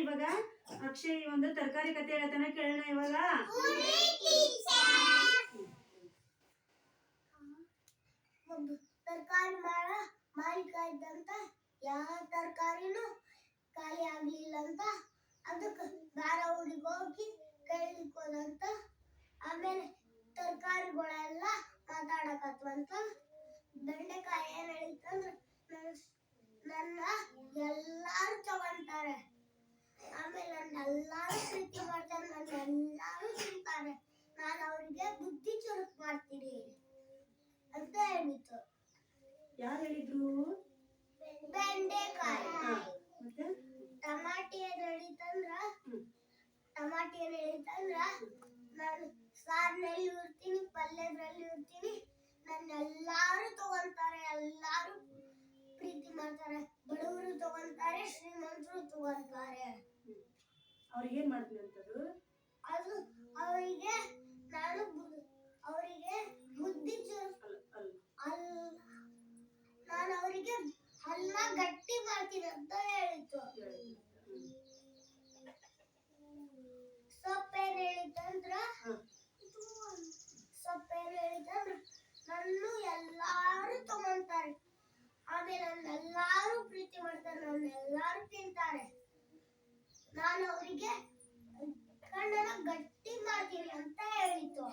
ಇವಾಗ? ಅಕ್ಷಯ್ ಒಂದು ತರಕಾರಿ ಕತೆ ಹೇಳ್ತಾನೆ ಕೇಳೋಣ ಇವಾಗ. ತರಕಾರಿ ಮಾರ ಮಾಲೀಕ ಇದ್ದಂತ, ಯಾವ ತರಕಾರಿನೂ ಖಾಲಿ ಆಗ್ಲಿಲ್ಲ ಅಂತ, ಅದಕ್ಕೆ ಬೇರೆ ಊರಿಗೆ ಹೋಗಿ ಕೇಳಲಿಕ್ಕೆ ಹೋದಂತ ಆಮೇಲೆ ತರಕಾರಿಗಳೆಲ್ಲ ಮಾತಾಡಕತ್ವಂತ. ಬೆಂಡೆಕಾಯಿ ಏನ್ ಹೇಳಿತ್ತಂದ್ರೆ ನನ್ನ ಎಲ್ಲಾರು ತಗೊಂತಾರೆ. ಆಮೇಲೆ ನನ್ನ ಎಲ್ಲಾರು ಪ್ರೀತಿ ಮಾಡ್ತಾರೆ ನನ್ನ ಎಲ್ಲರೂ ತಿಂತಾರೆ. ನಾನು ಅವರಿಗೆ ಬುದ್ಧಿ ಚುರುಕು ಮಾಡ್ತೀನಿ ಅಂತ ಹೇಳಿತು ಯಾರು ಹೇಳಿದ್ರು? ಬೆಂಡೆಕಾಯಿ. ಟಮಾಟಿ ಏನು ಹೇಳಿತಂದ್ರ. ಟಮಾಟಿ ಏನು ಹೇಳಿತಂದ್ರ ನಾನು ಸಾರಿನಲ್ಲಿ ಇರ್ತೀನಿ ಪಲ್ಯದ್ರಲ್ಲಿ ಇರ್ತೀನಿ ನನ್ನ ಎಲ್ಲಾರು ತಗೊಂತಾರೆ ಎಲ್ಲಾರು ಪ್ರೀತಿ ಮಾಡ್ತಾರೆ. ಬಡವರು ತಗೊಂತಾರೆ ಶ್ರೀಮಂತರು ಅವ್ರಿಗೆ ಏನ್ ಮಾಡ್ತೀನಿ ಅದು ಅವರಿಗೆ ನಾನು ಅವರಿಗೆ ಬುದ್ಧಿ ಅಲ್ಲ ಅಲ್ಲ. ಅಲ್ಲ ನಾನು ಅವರಿಗೆ ಹಲ್ಲ ಗಟ್ಟಿ ಮಾಡ್ತೀನಿ ಅಂತ ಹೇಳಿತ್ತು. ಸೊಪ್ಪೇನ್ ಹೇಳಿತ್ತಂದ್ರ ಹ್ಮ್. ಸೊಪ್ಪೇನ್ ಹೇಳಿತ್ತಂದ್ರ ನನ್ನ ಎಲ್ಲಾರು ತಗೊಂತಾರೆ. ಆಮೇಲೆ ನನ್ನ ಎಲ್ಲಾರು ಪ್ರೀತಿ ಮಾಡ್ತಾರೆ ನನ್ನ ಎಲ್ಲಾರು ತಿಂತಾರೆ. ನಾನು ಅವರಿಗೆ ಕಣ್ಣನ್ನು ಗಟ್ಟಿ ಮಾಡ್ತೀನಿ ಅಂತ ಹೇಳಿತು.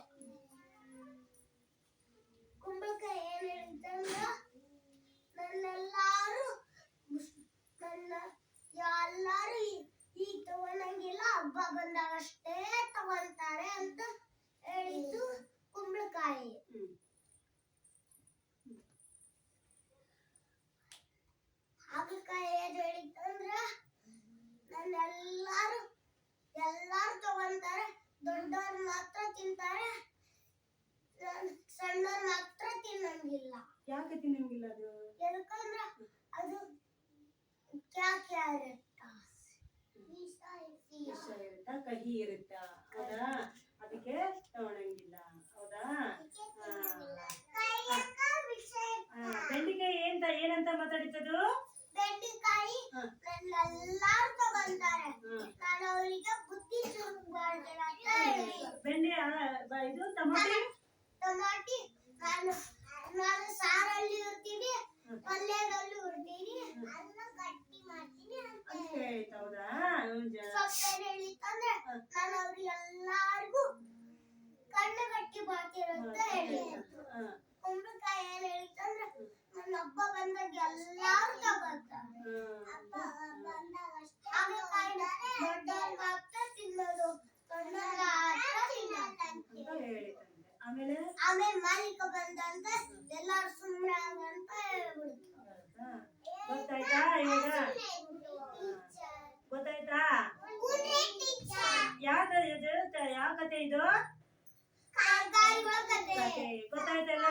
ಕುಂಬಳಕಾಯಿ ಏನ್ ಹೇಳಿತ್ತಂದ್ರ ನನ್ನೆಲ್ಲಾರು ನನ್ನ ಎಲ್ಲಾರು ಈಗ ತಗೊಳಂಗಿಲ್ಲ ಹಬ್ಬ ಬಂದಾಗ ಅಷ್ಟೇ ತಗೊಂತಾರೆ ಅಂತ ಹೇಳಿದ್ದು ಕುಂಬಳಕಾಯಿ ಹ್ಮ್. ಹಾಗಲಕಾಯಿ ಏನ್ ಹೇಳಿತ್ತಂದ್ರ ನನ್ನೆಲ್ಲಾರು ಎಲ್ಲಾರು ತಗೊಂತಾರೆ ದೊಡ್ಡವ್ರು ಮಾತ್ರ ತಿಂತಾರೆ ನಾನ್ ಸಣ್ಣವ್ರು ಮಾತ್ರ ತಿನ್ನಂಗಿಲ್ಲ ಯಾಕೆ ತಿನ್ನಂಗಿಲ್ಲ ಅದು ಎದಕ್ಕಂದ್ರ ಅದು ಕ್ಯಾ ಕ್ಯಾ ಇರುತ್ತಾ ವಿಷ ವಿಷ ಇರುತ್ತಾ. ಹೌದಾ? ಅದಕ್ಕೆ ತಗೊಳಂಗಿಲ್ಲ ಹೌದಾ? ಬೆಂಡಿಕಾಯಿ ಏನ್ ಏನಂತ ಮಾತಾಡಿತದು ಬೆಂಡಿಕಾಯಿ ಎಲ್ಲರೂ ತಗೊಂತಾರೆ. ನಾನು ಅವರಿಗೆ ಬುದ್ಧಿ ಬೆಂಡೆ ಇದು ಟಮಾಟಿ? ಟಮಾಟಿ ನಾನು ನಾನು ಸಾರಲ್ಲಿ ಇರ್ತೀನಿ ಪಲ್ಯದಲ್ಲೂ ಇರ್ತೀನಿ ಅನ್ನ ಗಟ್ಟಿ ಮಾಡ್ತೀನಿ ಅಂತ ಹೌದಾ? ಸೊಪ್ಪೇನ್ ಹೇಳಿತ್ತಂದ್ರೆ ನಾನು ಅವ್ರಿಗೆ ಎಲ್ಲಾರ್ಗು ಕಣ್ಣು ಗಟ್ಟಿ ಮಾಡ್ತೀನಿ ಅಂತ ಹೇಳಿದ್ರು ಹಾ, ಕುಂಬಳಕಾಯಿ ಏನ್ ಹೇಳಿತ್ತಂದ್ರೆ ನನ್ನ ಹಬ್ಬ ಬಂದಾಗ ಎಲ್ಲಾರು ತಗೋತಾರೆ ಹ್ಮ್. ಹಾಗಲಕಾಯಿನ ದೊಡ್ಡವ್ರು ಮಾತ್ರ ತಿನ್ನೋದು. ಸಣ್ಣವ್ರು ಮಾತ್ರ ತಿನ್ನೋದು ಅಂತ ಹೇಳಿತ್ತಂತೆ ಆಮೇಲೆ? ಆಮೇಲೆ ಮಾಲೀಕ ಬಂದಂತ ಎಲ್ಲಾರು ಸುಮ್ಮನೆ ಅಂತ? ಗೊತ್ತಾಯ್ತಾ ಇವಾಗ ಗೊತ್ತಾಯ್ತಾ? ಇದು ಯಾವ ಕತೆ ಇದು? ಗೊತ್ತಾಯ್ತಲ್ಲ